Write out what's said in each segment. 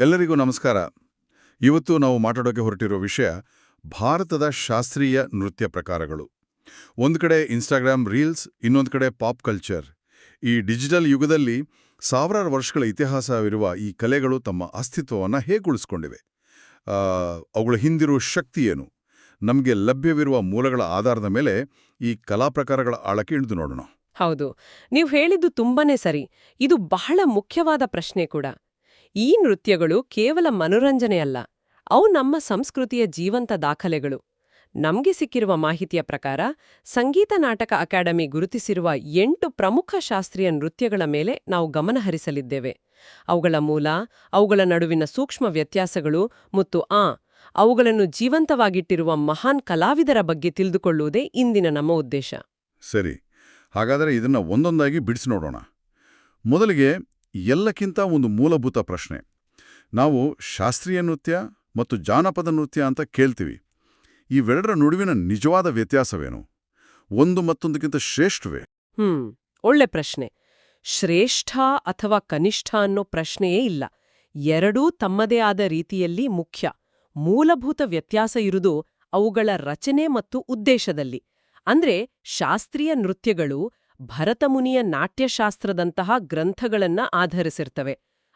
ಎಲ್ಲರಿಗೂ ನಮಸ್ಕಾರ. ಇವತ್ತು ನಾವು ಮಾತಾಡೋಕೆ ಹೊರಟಿರೋ ವಿಷಯ ಭಾರತದ ಶಾಸ್ತ್ರೀಯ ನೃತ್ಯ ಪ್ರಕಾರಗಳು. ಒಂದು ಕಡೆ ಇನ್ಸ್ಟಾಗ್ರಾಮ್ ರೀಲ್ಸ್ ಇನ್ನೊಂದು ಕಡೆ ಪಾಪ್ ಕಲ್ಚರ್ ಈ ಡಿಜಿಟಲ್ ಯುಗದಲ್ಲಿ ಸಾವಿರಾರು ವರ್ಷಗಳ ಇತಿಹಾಸವಿರುವ ಈ ಕಲೆಗಳು ತಮ್ಮ ಅಸ್ತಿತ್ವವನ್ನು ಹೇಗೆ ಉಳಿಸ್ಕೊಂಡಿವೆ ಅವುಗಳ ಹಿಂದಿರುವ ಶಕ್ತಿ ಏನು? ನಮಗೆ ಲಭ್ಯವಿರುವ ಮೂಲಗಳ ಆಧಾರದ ಮೇಲೆ ಈ ಕಲಾ ಪ್ರಕಾರಗಳ ಆಳಕ್ಕೆ ಇಳಿದು ನೋಡೋಣ. ಹೌದು. ನೀವು ಹೇಳಿದ್ದು ತುಂಬಾನೇ ಸರಿ. ಇದು ಬಹಳ ಮುಖ್ಯವಾದ ಪ್ರಶ್ನೆ ಕೂಡ. ಈ ನೃತ್ಯಗಳು ಕೇವಲ ಮನೋರಂಜನೆಯಲ್ಲ, ಅವು ನಮ್ಮ ಸಂಸ್ಕೃತಿಯ ಜೀವಂತ ದಾಖಲೆಗಳು. ನಮ್ಗೆ ಸಿಕ್ಕಿರುವ ಮಾಹಿತಿಯ ಪ್ರಕಾರ, ಸಂಗೀತ ನಾಟಕ ಅಕಾಡೆಮಿ ಗುರುತಿಸಿರುವ ಎಂಟು ಪ್ರಮುಖ ಶಾಸ್ತ್ರೀಯ ನೃತ್ಯಗಳ ಮೇಲೆ ನಾವು ಗಮನ ಹರಿಸಲಿದ್ದೇವೆ. ಅವುಗಳ ಮೂಲ, ಅವುಗಳ ನಡುವಿನ ಸೂಕ್ಷ್ಮ ವ್ಯತ್ಯಾಸಗಳು ಮತ್ತು ಆ, ಅವುಗಳನ್ನು ಜೀವಂತವಾಗಿಟ್ಟಿರುವ ಮಹಾನ್ ಕಲಾವಿದರ ಬಗ್ಗೆ ತಿಳಿದುಕೊಳ್ಳುವುದೇ ಇಂದಿನ ನಮ್ಮ ಉದ್ದೇಶ. ಸರಿ, ಹಾಗಾದರೆ ಇದನ್ನ ಒಂದೊಂದಾಗಿ ಬಿಡಿಸಿ ನೋಡೋಣ. ಮೊದಲಿಗೆ ಎಲ್ಲಕ್ಕಿಂತ ಒಂದು ಮೂಲಭೂತ ಪ್ರಶ್ನೆ. ನಾವು ಶಾಸ್ತ್ರೀಯ ನೃತ್ಯ ಮತ್ತು ಜಾನಪದ ನೃತ್ಯ ಅಂತ ಕೇಳ್ತೀವಿ. ಇವೆರಡರ ನಡುವಿನ ನಿಜವಾದ ವ್ಯತ್ಯಾಸವೇನು? ಒಂದು ಮತ್ತೊಂದಕ್ಕಿಂತ ಶ್ರೇಷ್ಠವೇ? ಹ್ಮ್, ಒಳ್ಳೆ ಪ್ರಶ್ನೆ. ಶ್ರೇಷ್ಠ ಅಥವಾ ಕನಿಷ್ಠ ಅನ್ನೋ ಪ್ರಶ್ನೆಯೇ ಇಲ್ಲ. ಎರಡೂ ತಮ್ಮದೇ ಆದ ರೀತಿಯಲ್ಲಿ ಮುಖ್ಯ. ಮೂಲಭೂತ ವ್ಯತ್ಯಾಸ ಇರುವುದು ಅವುಗಳ ರಚನೆ ಮತ್ತು ಉದ್ದೇಶದಲ್ಲಿ. ಅಂದ್ರೆ ಶಾಸ್ತ್ರೀಯ ನೃತ್ಯಗಳು ಭರತಮುನಿಯ ನಾಟ್ಯಶಾಸ್ತ್ರದಂತಹ ಗ್ರಂಥಗಳನ್ನ ಆಧರಿಸಿರ್ತವೆ.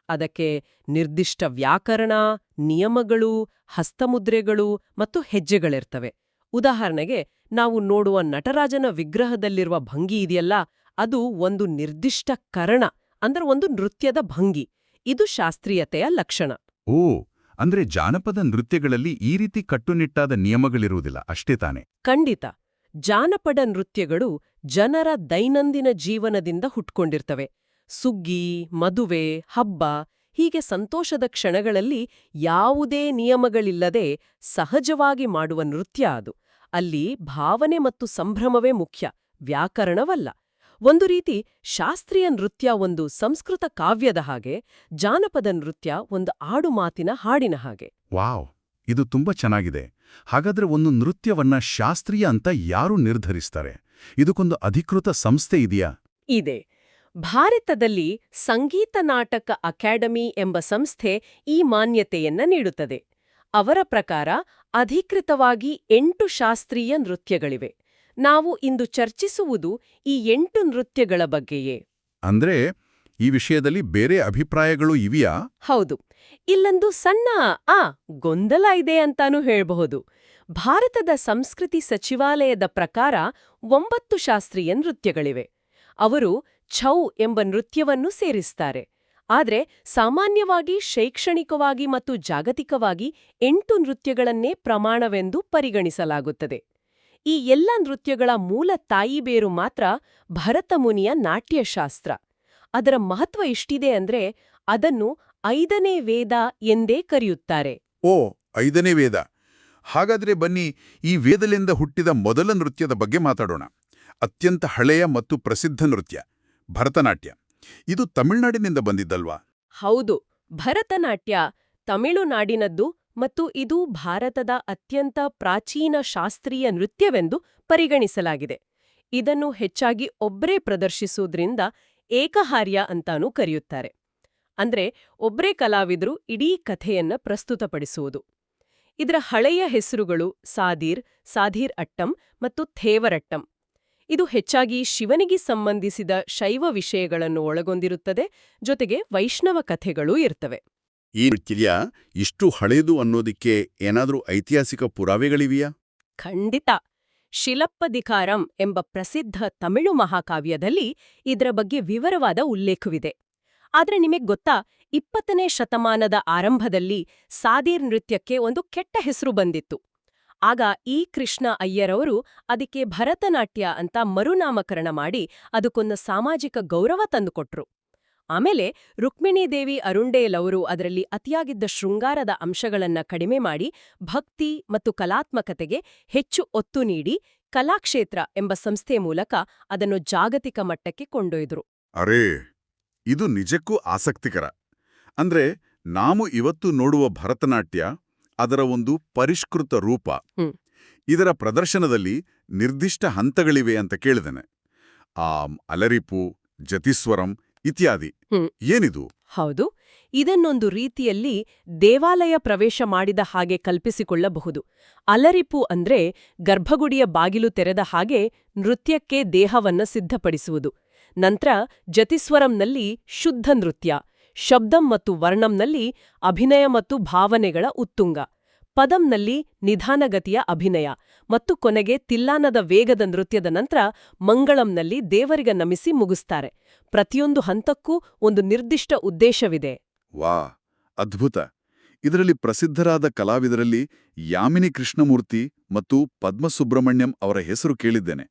ಅದಕ್ಕೆ ನಿರ್ದಿಷ್ಟ ವ್ಯಾಕರಣ ನಿಯಮಗಳು ಹಸ್ತಮುದ್ರೆಗಳು ಮತ್ತು ಹೆಜ್ಜೆಗಳಿರ್ತವೆ. ಉದಾಹರಣೆಗೆ ನಾವು ನೋಡುವ ನಟರಾಜನ ವಿಗ್ರಹದಲ್ಲಿರುವ ಭಂಗಿ ಇದೆಯಲ್ಲ ಅದು ಒಂದು ನಿರ್ದಿಷ್ಟ ಕರಣ ಅಂದ್ರೆ ಒಂದು ನೃತ್ಯದ ಭಂಗಿ. ಇದು ಶಾಸ್ತ್ರೀಯತೆಯ ಲಕ್ಷಣ. ಓ ಅಂದ್ರೆ ಜಾನಪದ ನೃತ್ಯಗಳಲ್ಲಿ ಈ ರೀತಿ ಕಟ್ಟುನಿಟ್ಟಾದ ನಿಯಮಗಳಿರುವುದಿಲ್ಲ ಅಷ್ಟೇ ತಾನೆ? ಖಂಡಿತ. ಜಾನಪದ ನೃತ್ಯಗಳು ಜನರ ದೈನಂದಿನ ಜೀವನದಿಂದ ಹುಟ್ಕೊಂಡಿರ್ತವೆ. ಸುಗ್ಗಿ, ಮದುವೆ, ಹಬ್ಬ ಹೀಗೆ ಸಂತೋಷದ ಕ್ಷಣಗಳಲ್ಲಿ ಯಾವುದೇ ನಿಯಮಗಳಿಲ್ಲದೆ ಸಹಜವಾಗಿ ಮಾಡುವ ನೃತ್ಯ ಅದು. ಅಲ್ಲಿ ಭಾವನೆ ಮತ್ತು ಸಂಭ್ರಮವೇ ಮುಖ್ಯ, ವ್ಯಾಕರಣವಲ್ಲ. ಒಂದು ರೀತಿ ಶಾಸ್ತ್ರೀಯ ನೃತ್ಯ ಒಂದು ಸಂಸ್ಕೃತ ಕಾವ್ಯದ ಹಾಗೆ, ಜಾನಪದ ನೃತ್ಯ ಒಂದು ಆಡುಮಾತಿನ ಹಾಡಿನ ಹಾಗೆ. ವಾವ್! ಇದು ತುಂಬಾ ಚೆನ್ನಾಗಿದೆ. ಹಾಗಾದ್ರೆ ಒಂದು ನೃತ್ಯವನ್ನ ಶಾಸ್ತ್ರೀಯ ಅಂತ ಯಾರು ನಿರ್ಧರಿಸ್ತಾರೆ? ಇದಕ್ಕೊಂದು ಅಧಿಕೃತ ಸಂಸ್ಥೆ ಇದೆಯಾ? ಇದೆ. ಭಾರತದಲ್ಲಿ ಸಂಗೀತ ನಾಟಕ ಅಕಾಡೆಮಿ ಎಂಬ ಸಂಸ್ಥೆ ಈ ಮಾನ್ಯತೆಯನ್ನ ನೀಡುತ್ತದೆ. ಅವರ ಪ್ರಕಾರ ಅಧಿಕೃತವಾಗಿ ಎಂಟು ಶಾಸ್ತ್ರೀಯ ನೃತ್ಯಗಳಿವೆ. ನಾವು ಇಂದು ಚರ್ಚಿಸುವುದು ಈ ಎಂಟು ನೃತ್ಯಗಳ ಬಗ್ಗೆಯೇ. ಅಂದ್ರೆ ಈ ವಿಷಯದಲ್ಲಿ ಬೇರೆ ಅಭಿಪ್ರಾಯಗಳು ಇವೆಯಾ? ಹೌದು. ಇಲ್ಲೊಂದು ಸಣ್ಣ, ಆ, ಗೊಂದಲ ಇದೆ ಅಂತಾನೂ ಹೇಳ್ಬಹುದು. ಭಾರತದ ಸಂಸ್ಕೃತಿ ಸಚಿವಾಲಯದ ಪ್ರಕಾರ ಒಂಬತ್ತು ಶಾಸ್ತ್ರೀಯ ನೃತ್ಯಗಳಿವೆ. ಅವರು ಛೌ ಎಂಬ ನೃತ್ಯವನ್ನು ಸೇರಿಸ್ತಾರೆ. ಆದ್ರೆ ಸಾಮಾನ್ಯವಾಗಿ, ಶೈಕ್ಷಣಿಕವಾಗಿ ಮತ್ತು ಜಾಗತಿಕವಾಗಿ ಎಂಟು ನೃತ್ಯಗಳನ್ನೇ ಪ್ರಮಾಣವೆಂದು ಪರಿಗಣಿಸಲಾಗುತ್ತದೆ. ಈ ಎಲ್ಲ ನೃತ್ಯಗಳ ಮೂಲ ತಾಯಿಬೇರು ಮಾತ್ರ ಭರತಮುನಿಯ ನಾಟ್ಯಶಾಸ್ತ್ರ. ಅದರ ಮಹತ್ವ ಇಷ್ಟಿದೆ ಅಂದ್ರೆ, ಅದನ್ನು ಐದನೇ ವೇದ ಎಂದೇ ಕರೆಯುತ್ತಾರೆ. ಓ ಐದನೇ ವೇದ. ಹಾಗಾದ್ರೆ ಬನ್ನಿ ಈ ವೇದಲಿಂದ ಹುಟ್ಟಿದ ಮೊದಲ ನೃತ್ಯದ ಬಗ್ಗೆ ಮಾತಾಡೋಣ. ಅತ್ಯಂತ ಹಳೆಯ ಮತ್ತು ಪ್ರಸಿದ್ಧ ನೃತ್ಯ ಭರತನಾಟ್ಯ. ಇದು ತಮಿಳುನಾಡಿನಿಂದ ಬಂದಿದ್ದಲ್ವಾ? ಹೌದು ಭರತನಾಟ್ಯ ತಮಿಳುನಾಡಿನದ್ದು ಮತ್ತು ಇದು ಭಾರತದ ಅತ್ಯಂತ ಪ್ರಾಚೀನ ಶಾಸ್ತ್ರೀಯ ನೃತ್ಯವೆಂದು ಪರಿಗಣಿಸಲಾಗಿದೆ. ಇದನ್ನು ಹೆಚ್ಚಾಗಿ ಒಬ್ರೇ ಪ್ರದರ್ಶಿಸುವುದರಿಂದ ಏಕಹಾರ್ಯ ಅಂತಾನೂ ಕರೆಯುತ್ತಾರೆ. ಅಂದ್ರೆ ಒಬ್ರೇ ಕಲಾವಿದರು ಇಡೀ ಕಥೆಯನ್ನ ಪ್ರಸ್ತುತಪಡಿಸುವುದು. ಇದರ ಹಳೆಯ ಹೆಸರುಗಳು ಸಾದೀರ್ ಸಾಧೀರ್ ಅಟ್ಟಂ ಮತ್ತು ಥೇವರಟ್ಟಂ ಇದು ಹೆಚ್ಚಾಗಿ ಶಿವನಿಗೆ ಸಂಬಂಧಿಸಿದ ಶೈವ ವಿಷಯಗಳನ್ನು ಒಳಗೊಂಡಿರುತ್ತದೆ ಜೊತೆಗೆ ವೈಷ್ಣವ ಕಥೆಗಳೂ ಇರ್ತವೆ. ಈ ನೃತ್ಯ ಇಷ್ಟು ಹಳೆಯದು ಅನ್ನೋದಕ್ಕೆ ಏನಾದರೂ ಐತಿಹಾಸಿಕ ಪುರಾವೆಗಳಿವೆಯಾ? ಖಂಡಿತ! ಶಿಲಪ್ಪದಿಕಾರಂ ಎಂಬ ಪ್ರಸಿದ್ಧ ತಮಿಳು ಮಹಾಕಾವ್ಯದಲ್ಲಿ ಇದರ ಬಗ್ಗೆ ವಿವರವಾದ ಉಲ್ಲೇಖವಿದೆ. ಆದ್ರೆ ನಿಮಗೆ ಗೊತ್ತಾ, ಇಪ್ಪತ್ತನೇ ಶತಮಾನದ ಆರಂಭದಲ್ಲಿ ಸಾದೀರ್ ನೃತ್ಯಕ್ಕೆ ಒಂದು ಕೆಟ್ಟ ಹೆಸರು ಬಂದಿತ್ತು. ಆಗ ಈ ಕೃಷ್ಣ ಅಯ್ಯರವರು ಅದಕ್ಕೆ ಭರತನಾಟ್ಯ ಅಂತ ಮರುನಾಮಕರಣ ಮಾಡಿ ಅದಕ್ಕೊಂದು ಸಾಮಾಜಿಕ ಗೌರವ ತಂದುಕೊಟ್ರು. ಆಮೇಲೆ ರುಕ್ಮಿಣೀದೇವಿ ಅರುಂಡೇಲ್ ಅವರು ಅದರಲ್ಲಿ ಅತಿಯಾಗಿದ್ದ ಶೃಂಗಾರದ ಅಂಶಗಳನ್ನ ಕಡಿಮೆ ಮಾಡಿ ಭಕ್ತಿ ಮತ್ತು ಕಲಾತ್ಮಕತೆಗೆ ಹೆಚ್ಚು ಒತ್ತು ನೀಡಿ ಕಲಾಕ್ಷೇತ್ರ ಎಂಬ ಸಂಸ್ಥೆ ಮೂಲಕ ಅದನ್ನು ಜಾಗತಿಕ ಮಟ್ಟಕ್ಕೆ ಕೊಂಡೊಯ್ದರು. ಅರೇ! ಇದು ನಿಜಕ್ಕೂ ಆಸಕ್ತಿಕರ. ಅಂದ್ರೆ ನಾವು ಇವತ್ತು ನೋಡುವ ಭರತನಾಟ್ಯ ಅದರ ಒಂದು ಪರಿಷ್ಕೃತ ರೂಪ. ಇದರ ಪ್ರದರ್ಶನದಲ್ಲಿ ನಿರ್ದಿಷ್ಟ ಹಂತಗಳಿವೆ ಅಂತ ಕೇಳಿದನೆ ಆ ಅಲರಿಪು ಜತಿಸ್ವರಂ ಇತ್ಯಾದಿ. ಏನಿದು? ಹೌದು. ಇದನ್ನೊಂದು ರೀತಿಯಲ್ಲಿ ದೇವಾಲಯ ಪ್ರವೇಶ ಮಾಡಿದ ಹಾಗೆ ಕಲ್ಪಿಸಿಕೊಳ್ಳಬಹುದು. ಅಲರಿಪು ಅಂದ್ರೆ ಗರ್ಭಗುಡಿಯ ಬಾಗಿಲು ತೆರೆದ ಹಾಗೆ ನೃತ್ಯಕ್ಕೆ ದೇಹವನ್ನ ಸಿದ್ಧಪಡಿಸುವುದು. ನಂತರ ಜತಿಸ್ವರಂನಲ್ಲಿ ಶುದ್ಧ ನೃತ್ಯ, ಶಬ್ದಂ ಮತ್ತು ವರ್ಣಂನಲ್ಲಿ ಅಭಿನಯ ಮತ್ತು ಭಾವನೆಗಳ ಉತ್ತುಂಗ, ಪದಂನಲ್ಲಿ ನಿಧಾನಗತಿಯ ಅಭಿನಯ ಮತ್ತು ಕೊನೆಗೆ ತಿಲ್ಲಾನದ ವೇಗದ ನೃತ್ಯದ ನಂತರ ಮಂಗಳಂನಲ್ಲಿ ದೇವರಿಗ ನಮಿಸಿ ಮುಗಿಸ್ತಾರೆ. ಪ್ರತಿಯೊಂದು ಹಂತಕ್ಕೂ ಒಂದು ನಿರ್ದಿಷ್ಟ ಉದ್ದೇಶವಿದೆ. ವಾ, ಅದ್ಭುತ! ಇದರಲ್ಲಿ ಪ್ರಸಿದ್ಧರಾದ ಕಲಾವಿದರಲ್ಲಿ ಯಾಮಿನಿ ಕೃಷ್ಣಮೂರ್ತಿ ಮತ್ತು ಪದ್ಮಸುಬ್ರಹ್ಮಣ್ಯಂ ಅವರ ಹೆಸರು ಕೇಳಿದ್ದೇನೆ.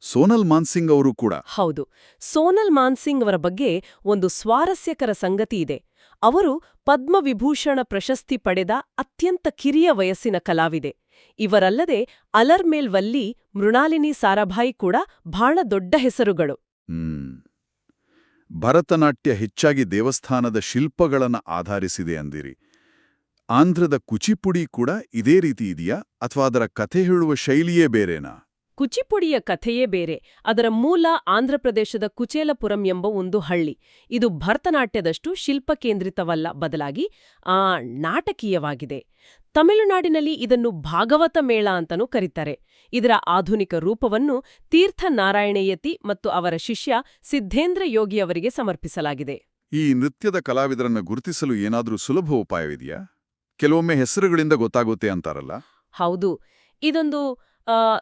ಸೋನಲ್ ಮಾನ್ಸಿಂಗ್ ಅವರು ಕೂಡ. ಹೌದು. ಸೋನಲ್ ಮಾನ್ಸಿಂಗ್ ಅವರ ಬಗ್ಗೆ ಒಂದು ಸ್ವಾರಸ್ಯಕರ ಸಂಗತಿ ಇದೆ. ಅವರು ಪದ್ಮವಿಭೂಷಣ ಪ್ರಶಸ್ತಿ ಪಡೆದ ಅತ್ಯಂತ ಕಿರಿಯ ವಯಸ್ಸಿನ ಕಲಾವಿದೆ. ಇವರಲ್ಲದೆ ಅಲರ್ಮೇಲ್ ವಲ್ಲಿ ಮೃಣಾಲಿನಿ ಸಾರಾಭಾಯಿ ಕೂಡ ಬಹಳ ದೊಡ್ಡ ಹೆಸರುಗಳು. ಭರತನಾಟ್ಯ ಹೆಚ್ಚಾಗಿ ದೇವಸ್ಥಾನದ ಶಿಲ್ಪಗಳನ್ನ ಆಧರಿಸಿದೆ ಅಂದಿರಿ. ಆಂಧ್ರದ ಕುಚಿಪುಡಿ ಕೂಡ ಇದೇ ರೀತಿ ಇದೆಯಾ? ಅಥವಾ ಅದರ ಕಥೆ ಹೇಳುವ ಶೈಲಿಯೇ ಬೇರೆನಾ? ಕುಚಿಪುಡಿಯ ಕಥೆಯೇ ಬೇರೆ. ಅದರ ಮೂಲ ಆಂಧ್ರಪ್ರದೇಶದ ಕುಚೇಲಪುರಂ ಎಂಬ ಒಂದು ಹಳ್ಳಿ. ಇದು ಭರತನಾಟ್ಯದಷ್ಟು ಶಿಲ್ಪ ಕೇಂದ್ರಿತವಲ್ಲ ಬದಲಾಗಿ ಆ ನಾಟಕೀಯವಾಗಿದೆ. ತಮಿಳುನಾಡಿನಲ್ಲಿ ಇದನ್ನು ಭಾಗವತ ಮೇಳ ಅಂತನೂ ಕರೀತಾರೆ. ಇದರ ಆಧುನಿಕ ರೂಪವನ್ನು ತೀರ್ಥ ನಾರಾಯಣಯತಿ ಮತ್ತು ಅವರ ಶಿಷ್ಯ ಸಿದ್ಧೇಂದ್ರ ಯೋಗಿಯವರಿಗೆ ಸಮರ್ಪಿಸಲಾಗಿದೆ. ಈ ನೃತ್ಯದ ಕಲಾವಿದರನ್ನು ಗುರುತಿಸಲು ಏನಾದರೂ ಸುಲಭ ಉಪಾಯವಿದೆಯಾ? ಕೆಲವೊಮ್ಮೆ ಹೆಸರುಗಳಿಂದ ಗೊತ್ತಾಗುತ್ತೆ ಅಂತಾರಲ್ಲ? ಹೌದು. ಇದೊಂದು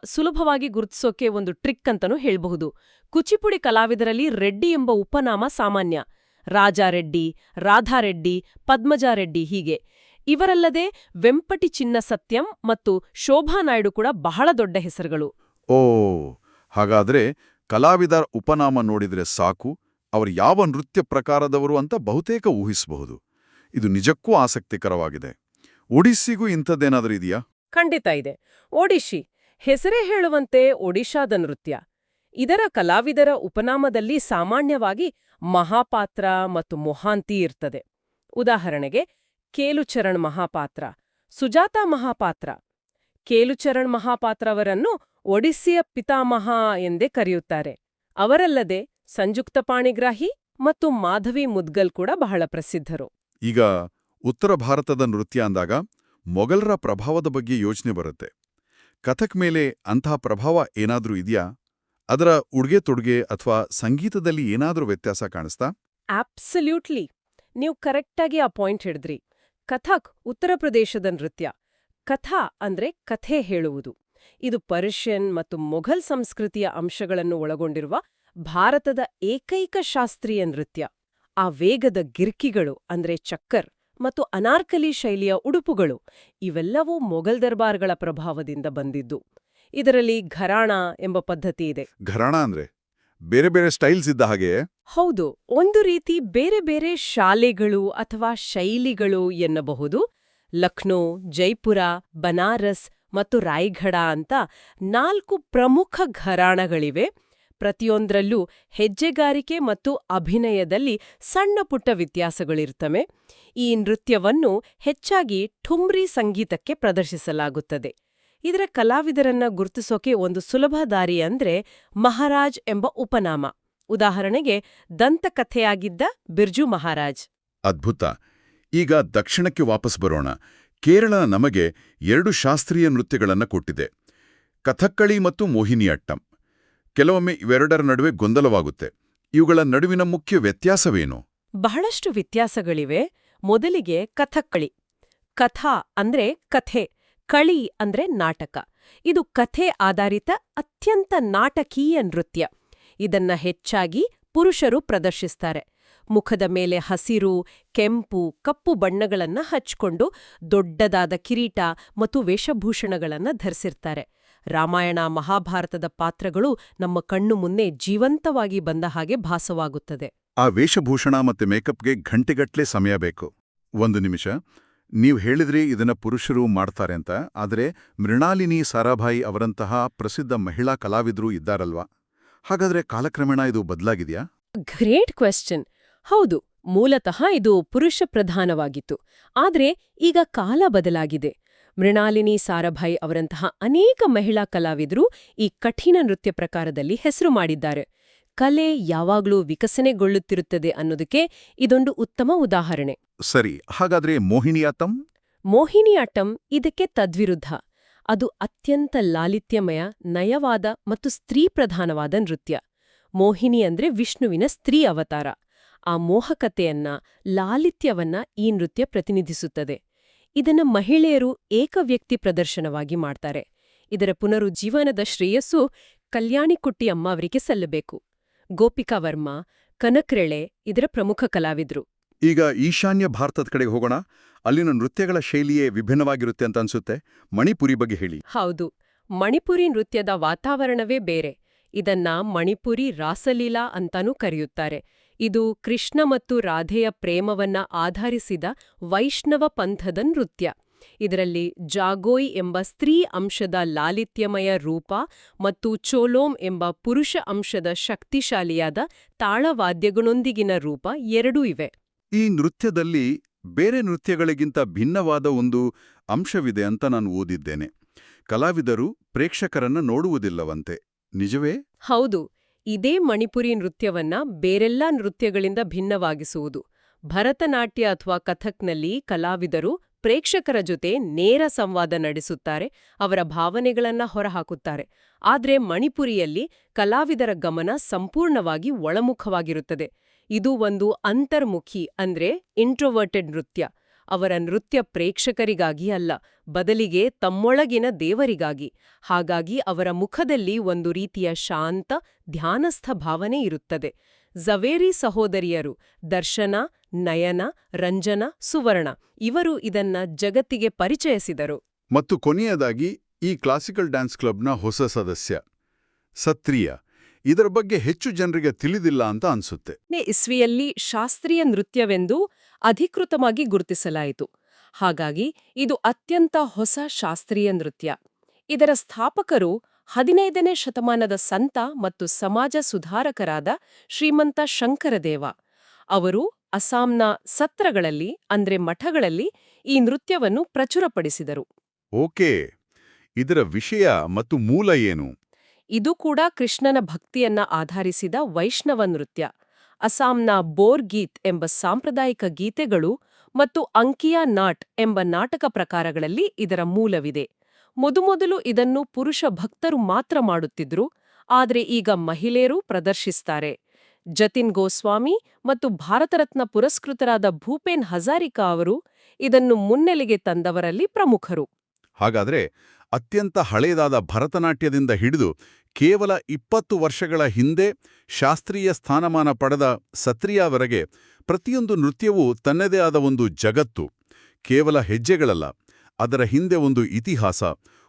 ಸುಲಭವಾಗಿ ಗುರುತಿಸೋಕೆ ಒಂದು ಟ್ರಿಕ್ ಅಂತನೂ ಹೇಳಬಹುದು. ಕುಚಿಪುಡಿ ಕಲಾವಿದರಲ್ಲಿ ರೆಡ್ಡಿ ಎಂಬ ಉಪನಾಮ ಸಾಮಾನ್ಯ. ರಾಜಾರೆಡ್ಡಿ ರಾಧಾರೆಡ್ಡಿ ಪದ್ಮಜಾರೆಡ್ಡಿ ಹೀಗೆ. ಇವರಲ್ಲದೆ ವೆಂಪಟಿ ಚಿನ್ನ ಸತ್ಯಂ ಮತ್ತು ಶೋಭಾ ನಾಯ್ಡು ಕೂಡ ಬಹಳ ದೊಡ್ಡ ಹೆಸರುಗಳು. ಓ ಹಾಗಾದ್ರೆ ಕಲಾವಿದರ ಉಪನಾಮ ನೋಡಿದ್ರೆ ಸಾಕು ಅವರು ಯಾವ ನೃತ್ಯ ಪ್ರಕಾರದವರು ಅಂತ ಬಹುತೇಕ ಊಹಿಸಬಹುದು. ಇದು ನಿಜಕ್ಕೂ ಆಸಕ್ತಿಕರವಾಗಿದೆ. ಒಡಿಸ್ಸಿಗೂ ಇಂಥದ್ದೇನಾದರೂ ಇದೆಯಾ? ಖಂಡಿತ ಇದೆ. ಒಡಿಶಿ ಹೆಸರೇ ಹೇಳುವಂತೆ ಒಡಿಶಾದ ನೃತ್ಯ. ಇದರ ಕಲಾವಿದರ ಉಪನಾಮದಲ್ಲಿ ಸಾಮಾನ್ಯವಾಗಿ ಮಹಾಪಾತ್ರ ಮತ್ತು ಮೊಹಾಂತಿ ಇರ್ತದೆ. ಉದಾಹರಣೆಗೆ, ಕೇಲುಚರಣ್ ಮಹಾಪಾತ್ರ, ಸುಜಾತಾ ಮಹಾಪಾತ್ರ. ಕೇಲುಚರಣ್ ಮಹಾಪಾತ್ರವರನ್ನು ಒಡಿಸ್ಸಿಯ ಪಿತಾಮಹ ಎಂದೇ ಕರೆಯುತ್ತಾರೆ. ಅವರಲ್ಲದೆ ಸಂಯುಕ್ತ ಪಾಣಿಗ್ರಾಹಿ ಮತ್ತು ಮಾಧವಿ ಮುದ್ಗಲ್ ಕೂಡ ಬಹಳ ಪ್ರಸಿದ್ಧರು. ಈಗ ಉತ್ತರ ಭಾರತದ ನೃತ್ಯ ಅಂದಾಗ ಮೊಘಲರ ಪ್ರಭಾವದ ಬಗ್ಗೆ ಯೋಚನೆ ಬರುತ್ತೆ. ಕಥಕ್ ಮೇಲೆ ಅಂಥ ಪ್ರಭಾವ ಏನಾದರೂ ಇದೆಯಾ? ಅದರ ಉಡುಗೆ ತೊಡುಗೆ ಅಥವಾ ಸಂಗೀತದಲ್ಲಿ ಏನಾದರೂ ವ್ಯತ್ಯಾಸ ಕಾಣಿಸ್ತಾ? ಆಬ್ಸಲ್ಯೂಟ್ಲಿ ನೀವು ಕರೆಕ್ಟಾಗಿ ಆ ಪಾಯಿಂಟ್ ಹಿಡಿದ್ರಿ. ಕಥಕ್ ಉತ್ತರ ಪ್ರದೇಶದ ನೃತ್ಯ. ಕಥಾ ಅಂದ್ರೆ ಕಥೆ ಹೇಳುವುದು. ಇದು ಪರ್ಷಿಯನ್ ಮತ್ತು ಮೊಘಲ್ ಸಂಸ್ಕೃತಿಯ ಅಂಶಗಳನ್ನು ಒಳಗೊಂಡಿರುವ ಭಾರತದ ಏಕೈಕ ಶಾಸ್ತ್ರೀಯ ನೃತ್ಯ. ಆ ವೇಗದ ಗಿರ್ಕಿಗಳು ಅಂದ್ರೆ ಚಕ್ಕರ್. ಮತ್ತು ಅನಾರ್ಕಲಿ ಶೈಲಿಯ ಉಡುಪುಗಳು ಇವೆಲ್ಲವೂ ಮೊಘಲ್ ದರ್ಬಾರ್ಗಳ ಪ್ರಭಾವದಿಂದ ಬಂದಿದ್ದು. ಇದರಲ್ಲಿ ಘರಾಣ ಎಂಬ ಪದ್ಧತಿ ಇದೆ. ಘರಾಣ ಅಂದ್ರೆ ಬೇರೆ ಬೇರೆ ಸ್ಟೈಲ್ಸ್ ಇದ್ದ ಹಾಗೆ? ಹೌದು ಒಂದು ರೀತಿ ಬೇರೆ ಬೇರೆ ಶಾಲೆಗಳು ಅಥವಾ ಶೈಲಿಗಳು ಎನ್ನಬಹುದು. ಲಕ್ನೋ ಜೈಪುರ ಬನಾರಸ್ ಮತ್ತು ರಾಯ್ಗಢ ಅಂತ ನಾಲ್ಕು ಪ್ರಮುಖ ಘರಾಣಗಳಿವೆ. ಪ್ರತಿಯೊಂದರಲ್ಲೂ ಹೆಜ್ಜೆಗಾರಿಕೆ ಮತ್ತು ಅಭಿನಯದಲ್ಲಿ ಸಣ್ಣ ಪುಟ್ಟ ವ್ಯತ್ಯಾಸಗಳಿರ್ತವೆ. ಈ ನೃತ್ಯವನ್ನು ಹೆಚ್ಚಾಗಿ ಠುಮ್ರಿ ಸಂಗೀತಕ್ಕೆ ಪ್ರದರ್ಶಿಸಲಾಗುತ್ತದೆ. ಇದರ ಕಲಾವಿದರನ್ನ ಗುರುತಿಸೋಕೆ ಒಂದು ಸುಲಭ ದಾರಿ ಅಂದ್ರೆ ಮಹಾರಾಜ್ ಎಂಬ ಉಪನಾಮ. ಉದಾಹರಣೆಗೆ, ದಂತಕಥೆಯಾಗಿದ್ದ ಬಿರ್ಜು ಮಹಾರಾಜ್. ಅದ್ಭುತ. ಈಗ ದಕ್ಷಿಣಕ್ಕೆ ವಾಪಸ್ ಬರೋಣ. ಕೇರಳ ನಮಗೆ ಎರಡು ಶಾಸ್ತ್ರೀಯ ನೃತ್ಯಗಳನ್ನು ಕೊಟ್ಟಿದೆ. ಕಥಕ್ಕಳಿ ಮತ್ತು ಮೋಹಿನಿಯಟ್ಟಂ. ಕೆಲವೊಮ್ಮೆ ಇವೆರಡರ ನಡುವೆ ಗೊಂದಲವಾಗುತ್ತೆ. ಇವುಗಳ ನಡುವಿನ ಮುಖ್ಯ ವ್ಯತ್ಯಾಸವೇನು? ಬಹಳಷ್ಟು ವ್ಯತ್ಯಾಸಗಳಿವೆ. ಮೊದಲಿಗೆ ಕಥಕ್ಕಳಿ. ಕಥಾ ಅಂದ್ರೆ ಕಥೆ, ಕಳಿ ಅಂದ್ರೆ ನಾಟಕ. ಇದು ಕಥೆ ಆಧಾರಿತ ಅತ್ಯಂತ ನಾಟಕೀಯ ನೃತ್ಯ. ಇದನ್ನ ಹೆಚ್ಚಾಗಿ ಪುರುಷರು ಪ್ರದರ್ಶಿಸ್ತಾರೆ. ಮುಖದ ಮೇಲೆ ಹಸಿರು, ಕೆಂಪು, ಕಪ್ಪು ಬಣ್ಣಗಳನ್ನ ಹಚ್ಕೊಂಡು ದೊಡ್ಡದಾದ ಕಿರೀಟ ಮತ್ತು ವೇಷಭೂಷಣಗಳನ್ನ ಧರಿಸಿರ್ತಾರೆ. ರಾಮಾಯಣ ಮಹಾಭಾರತದ ಪಾತ್ರಗಳು ನಮ್ಮ ಕಣ್ಣು ಮುನ್ನೆ ಜೀವಂತವಾಗಿ ಬಂದ ಹಾಗೆ ಭಾಸವಾಗುತ್ತದೆ. ಆ ವೇಷಭೂಷಣ ಮತ್ತೆ ಮೇಕಪ್ಗೆ ಘಂಟೆಗಟ್ಲೆ ಸಮಯ ಬೇಕು. ಒಂದು ನಿಮಿಷ. ನೀವು ಹೇಳಿದ್ರಿ ಇದನ್ನ ಪುರುಷರು ಮಾಡ್ತಾರೆ ಅಂತ ಆದರೆ ಮೃಣಾಲಿನಿ ಸಾರಾಭಾಯಿ ಅವರಂತಹ ಪ್ರಸಿದ್ಧ ಮಹಿಳಾ ಕಲಾವಿದರು ಇದ್ದಾರಲ್ವಾ? ಹಾಗಾದ್ರೆ ಕಾಲಕ್ರಮೇಣ ಇದು ಬದಲಾಗಿದೆಯಾ? Great question. ಹೌದು ಮೂಲತಃ ಇದು ಪುರುಷ ಪ್ರಧಾನವಾಗಿತ್ತು. ಆದರೆ ಈಗ ಕಾಲ ಬದಲಾಗಿದೆ. ಮೃಣಾಲಿನಿ ಸಾರಾಭಾಯಿ ಅವರಂತಹ ಅನೇಕ ಮಹಿಳಾ ಕಲಾವಿದರು ಈ ಕಠಿಣ ನೃತ್ಯ ಪ್ರಕಾರದಲ್ಲಿ ಹೆಸರು ಮಾಡಿದ್ದಾರೆ. ಕಲೆ ಯಾವಾಗ್ಲೂ ವಿಕಸನೆಗೊಳ್ಳುತ್ತಿರುತ್ತದೆ ಅನ್ನೋದಕ್ಕೆ ಇದೊಂದು ಉತ್ತಮ ಉದಾಹರಣೆ. ಸರಿ ಹಾಗಾದ್ರೆ ಮೋಹಿನಿಯಾಟ್ಟಂ ಮೋಹಿನಿಯಾಟ್ಟಂ ಇದಕ್ಕೆ ತದ್ವಿರುದ್ಧ. ಅದು ಅತ್ಯಂತ ಲಾಲಿತ್ಯಮಯ ನಯವಾದ ಮತ್ತು ಸ್ತ್ರೀ ಪ್ರಧಾನವಾದ ನೃತ್ಯ. ಮೋಹಿನಿ ಅಂದ್ರೆ ವಿಷ್ಣುವಿನ ಸ್ತ್ರೀ ಅವತಾರ. ಆ ಮೋಹಕತೆಯನ್ನ ಲಾಲಿತ್ಯವನ್ನ ಈ ನೃತ್ಯ ಪ್ರತಿನಿಧಿಸುತ್ತದೆ. ಇದನ್ನ ಮಹಿಳೆಯರು ಏಕವ್ಯಕ್ತಿ ಪ್ರದರ್ಶನವಾಗಿ ಮಾಡ್ತಾರೆ. ಇದರ ಪುನರುಜ್ಜೀವನದ ಶ್ರೇಯಸ್ಸು ಕಲ್ಯಾಣಿಕುಟ್ಟಿ ಅಮ್ಮ ಅವರಿಗೆ ಸಲ್ಲಬೇಕು. ಗೋಪಿಕಾ ವರ್ಮಾ ಕನಕ್ರೆಳೆ ಇದರ ಪ್ರಮುಖ ಕಲಾವಿದ್ರು. ಈಗ ಈಶಾನ್ಯ ಭಾರತದ ಕಡೆಗೆ ಹೋಗೋಣ. ಅಲ್ಲಿನ ನೃತ್ಯಗಳ ಶೈಲಿಯೇ ವಿಭಿನ್ನವಾಗಿರುತ್ತೆ ಅಂತ ಅನ್ಸುತ್ತೆ. ಮಣಿಪುರಿ ಬಗ್ಗೆ ಹೇಳಿ. ಹೌದು. ಮಣಿಪುರಿ ನೃತ್ಯದ ವಾತಾವರಣವೇ ಬೇರೆ. ಇದನ್ನ ಮಣಿಪುರಿ ರಾಸಲೀಲಾ ಅಂತಾನೂ ಕರೆಯುತ್ತಾರೆ. ಇದು ಕೃಷ್ಣ ಮತ್ತು ರಾಧೆಯ ಪ್ರೇಮವನ್ನ ಆಧರಿಸಿದ ವೈಷ್ಣವ ಪಂಥದ ನೃತ್ಯ. ಇದರಲ್ಲಿ ಜಾಗೋಯ್ ಎಂಬ ಸ್ತ್ರೀ ಅಂಶದ ಲಾಲಿತ್ಯಮಯ ರೂಪ ಮತ್ತು ಚೋಲೋಮ್ ಎಂಬ ಪುರುಷ ಅಂಶದ ಶಕ್ತಿಶಾಲಿಯಾದ ತಾಳವಾದ್ಯಗಳೊಂದಿಗಿನ ರೂಪ ಎರಡೂ ಇವೆ. ಈ ನೃತ್ಯದಲ್ಲಿ ಬೇರೆ ನೃತ್ಯಗಳಿಗಿಂತ ಭಿನ್ನವಾದ ಒಂದು ಅಂಶವಿದೆ ಅಂತ ನಾನು ಓದಿದ್ದೇನೆ. ಕಲಾವಿದರು ಪ್ರೇಕ್ಷಕರನ್ನ ನೋಡುವುದಿಲ್ಲವಂತೆ. ನಿಜವೇ? ಹೌದು. ಇದೇ ಮಣಿಪುರಿ ನೃತ್ಯವನ್ನ ಬೇರೆಲ್ಲ ನೃತ್ಯಗಳಿಂದ ಭಿನ್ನವಾಗಿಸುವುದು. ಭರತನಾಟ್ಯ ಅಥವಾ ಕಥಕ್ನಲ್ಲಿ ಕಲಾವಿದರು ಪ್ರೇಕ್ಷಕರ ಜೊತೆ ನೇರ ಸಂವಾದ ನಡೆಸುತ್ತಾರೆ, ಅವರ ಭಾವನೆಗಳನ್ನ ಹೊರಹಾಕುತ್ತಾರೆ. ಆದ್ರೆ ಮಣಿಪುರಿಯಲ್ಲಿ ಕಲಾವಿದರ ಗಮನ ಸಂಪೂರ್ಣವಾಗಿ ಒಳಮುಖವಾಗಿರುತ್ತದೆ. ಇದು ಒಂದು ಅಂತರ್ಮುಖಿ ಅಂದ್ರೆ ಇಂಟ್ರೋವರ್ಟೆಡ್ ನೃತ್ಯ. ಅವರ ನೃತ್ಯ ಪ್ರೇಕ್ಷಕರಿಗಾಗಿ ಅಲ್ಲ ಬದಲಿಗೆ ತಮ್ಮೊಳಗಿನ ದೇವರಿಗಾಗಿ. ಹಾಗಾಗಿ ಅವರ ಮುಖದಲ್ಲಿ ಒಂದು ರೀತಿಯ ಶಾಂತ ಧ್ಯಾನಸ್ಥ ಭಾವನೆ ಇರುತ್ತದೆ. ಝವೇರಿ ಸಹೋದರಿಯರು ದರ್ಶನ ನಯನ ರಂಜನ ಸುವರ್ಣ ಇವರು ಇದನ್ನ ಜಗತ್ತಿಗೆ ಪರಿಚಯಿಸಿದರು. ಮತ್ತು ಕೊನೆಯದಾಗಿ ಈ ಕ್ಲಾಸಿಕಲ್ ಡ್ಯಾನ್ಸ್ ಕ್ಲಬ್ನ ಹೊಸ ಸದಸ್ಯ. ಸತ್ರಿಯ ಇದರ ಬಗ್ಗೆ ಹೆಚ್ಚು ಜನರಿಗೆ ತಿಳಿದಿಲ್ಲ ಅಂತ ಅನ್ಸುತ್ತೆ. ಇಸ್ವಿಯಲ್ಲಿ ಶಾಸ್ತ್ರೀಯ ನೃತ್ಯವೆಂದು ಅಧಿಕೃತವಾಗಿ ಗುರುತಿಸಲಾಯಿತು. ಹಾಗಾಗಿ ಇದು ಅತ್ಯಂತ ಹೊಸ ಶಾಸ್ತ್ರೀಯ ನೃತ್ಯ. ಇದರ ಸ್ಥಾಪಕರು ಹದಿನೈದನೇ ಶತಮಾನದ ಸಂತ ಮತ್ತು ಸಮಾಜ ಸುಧಾರಕರಾದ ಶ್ರೀಮಂತ ಶಂಕರದೇವ. ಅವರು ಅಸ್ಸಾಂನ ಸತ್ರಗಳಲ್ಲಿ ಅಂದ್ರೆ ಮಠಗಳಲ್ಲಿ ಈ ನೃತ್ಯವನ್ನು ಪ್ರಚುರಪಡಿಸಿದರು. ಓಕೆ. ಇದರ ವಿಷಯ ಮತ್ತು ಮೂಲ ಏನು? ಇದು ಕೂಡ ಕೃಷ್ಣನ ಭಕ್ತಿಯನ್ನ ಆಧರಿಸಿದ ವೈಷ್ಣವ ನೃತ್ಯ. ಅಸ್ಸಾಂನ ಬೋರ್ ಗೀತ್ ಎಂಬ ಸಾಂಪ್ರದಾಯಿಕ ಗೀತೆಗಳು ಮತ್ತು ಅಂಕಿಯಾ ನಾಟ್ ಎಂಬ ನಾಟಕ ಪ್ರಕಾರಗಳಲ್ಲಿ ಇದರ ಮೂಲವಿದೆ. ಮೊದಮೊದಲು ಇದನ್ನು ಪುರುಷ ಭಕ್ತರು ಮಾತ್ರ ಮಾಡುತ್ತಿದ್ರು, ಆದರೆ ಈಗ ಮಹಿಳೆಯರೂ ಪ್ರದರ್ಶಿಸ್ತಾರೆ. ಜತಿನ್ ಗೋಸ್ವಾಮಿ ಮತ್ತು ಭಾರತರತ್ನ ಪುರಸ್ಕೃತರಾದ ಭೂಪೇನ್ ಹಜಾರಿಕಾ ಅವರು ಇದನ್ನು ಮುನ್ನೆಲೆಗೆ ತಂದವರಲ್ಲಿ ಪ್ರಮುಖರು. ಹಾಗಾದ್ರೆ ಅತ್ಯಂತ ಹಳೆಯದಾದ ಭರತನಾಟ್ಯದಿಂದ ಹಿಡಿದು ಕೇವಲ ಇಪ್ಪತ್ತು ವರ್ಷಗಳ ಹಿಂದೆ ಶಾಸ್ತ್ರೀಯ ಸ್ಥಾನಮಾನ ಪಡೆದ ಸತ್ರಿಯಾವರೆಗೆ ಪ್ರತಿಯೊಂದು ನೃತ್ಯವೂ ತನ್ನದೇ ಆದ ಒಂದು ಜಗತ್ತು, ಕೇವಲ ಹೆಜ್ಜೆಗಳಲ್ಲ, ಅದರ ಹಿಂದೆ ಒಂದು ಇತಿಹಾಸ,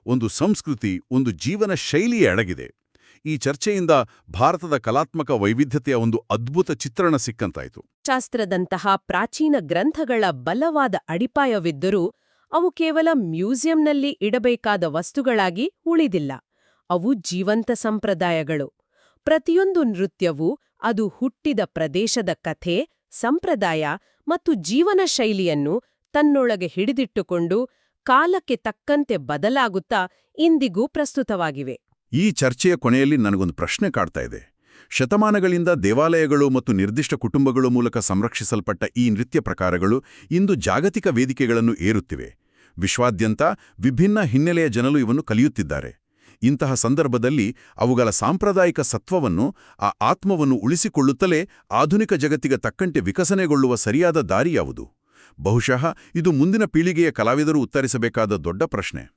ಒಂದು ಸಂಸ್ಕೃತಿ, ಒಂದು ಜೀವನ ಶೈಲಿಯೇ ಅಡಗಿದೆ. ಈ ಚರ್ಚೆಯಿಂದ ಭಾರತದ ಕಲಾತ್ಮಕ ವೈವಿಧ್ಯತೆಯ ಒಂದು ಅದ್ಭುತ ಚಿತ್ರಣ ಸಿಕ್ಕಂತಾಯಿತು. ಶಾಸ್ತ್ರದಂತಹ ಪ್ರಾಚೀನ ಗ್ರಂಥಗಳ ಬಲವಾದ ಅಡಿಪಾಯವಿದ್ದರೂ ಅವು ಕೇವಲ ಮ್ಯೂಸಿಯಂನಲ್ಲಿ ಇಡಬೇಕಾದ ವಸ್ತುಗಳಾಗಿ ಉಳಿದಿಲ್ಲ. ಅವು ಜೀವಂತ ಸಂಪ್ರದಾಯಗಳು. ಪ್ರತಿಯೊಂದು ನೃತ್ಯವೂ ಅದು ಹುಟ್ಟಿದ ಪ್ರದೇಶದ ಕಥೆ, ಸಂಪ್ರದಾಯ ಮತ್ತು ಜೀವನ ಶೈಲಿಯನ್ನು ತನ್ನೊಳಗೆ ಹಿಡಿದಿಟ್ಟುಕೊಂಡು ಕಾಲಕ್ಕೆ ತಕ್ಕಂತೆ ಬದಲಾಗುತ್ತಾ ಇಂದಿಗೂ ಪ್ರಸ್ತುತವಾಗಿವೆ. ಈ ಚರ್ಚೆಯ ಕೊನೆಯಲ್ಲಿ ನನಗೊಂದು ಪ್ರಶ್ನೆ ಕಾಡ್ತಾ ಇದೆ. ಶತಮಾನಗಳಿಂದ ದೇವಾಲಯಗಳು ಮತ್ತು ನಿರ್ದಿಷ್ಟ ಕುಟುಂಬಗಳು ಮೂಲಕ ಸಂರಕ್ಷಿಸಲ್ಪಟ್ಟ ಈ ನೃತ್ಯ ಪ್ರಕಾರಗಳು ಇಂದು ಜಾಗತಿಕ ವೇದಿಕೆಗಳನ್ನು ಏರುತ್ತಿವೆ. ವಿಶ್ವಾದ್ಯಂತ ವಿಭಿನ್ನ ಹಿನ್ನೆಲೆಯ ಜನರು ಇವನ್ನು ಕಲಿಯುತ್ತಿದ್ದಾರೆ. ಇಂತಹ ಸಂದರ್ಭದಲ್ಲಿ ಅವುಗಳ ಸಾಂಪ್ರದಾಯಿಕ ಸತ್ವವನ್ನು, ಆ ಆತ್ಮವನ್ನು ಉಳಿಸಿಕೊಳ್ಳುತ್ತಲೇ ಆಧುನಿಕ ಜಗತ್ತಿಗೆ ತಕ್ಕಂತೆ ವಿಕಸನೆಗೊಳ್ಳುವ ಸರಿಯಾದ ದಾರಿ ಯಾವುದು? ಬಹುಶಃ ಇದು ಮುಂದಿನ ಪೀಳಿಗೆಯ ಕಲಾವಿದರು ಉತ್ತರಿಸಬೇಕಾದ ದೊಡ್ಡ ಪ್ರಶ್ನೆ.